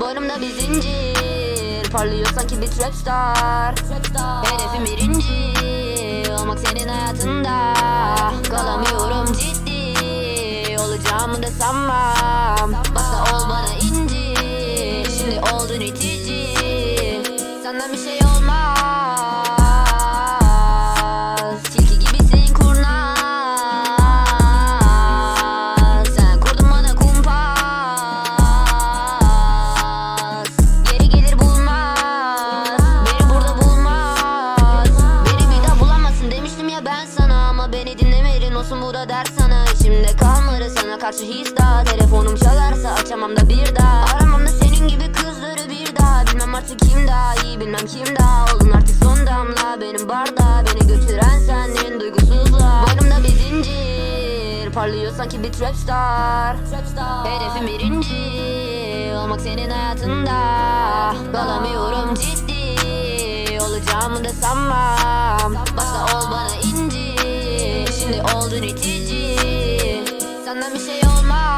Boynumda bir zincir. Parlıyor sanki bir trap star. Hedefim birinci Olmak senin hayatında. Kalamıyorum ciddi. Olacağımı da sanmam Başta ol bana beni dinlemedin olsun bu da ders sana. İçimde kalmadı sana karşı his daha. Telefonum çalarsa açamam da bir daha. Aramam da senin gibi kızları bir daha. Bilmem artık kim daha iyi bilmem kim daha. Olun artık son damla benim barda Beni götüren sendin duygusuzlar Boynumda bir zincir Parlıyor sanki bir trap star. Hedefim birinci Olmak senin hayatında. Kalamıyorum ciddi Olacağımı da sanmam. Başta oldun itici. Sana bir şey olmaz.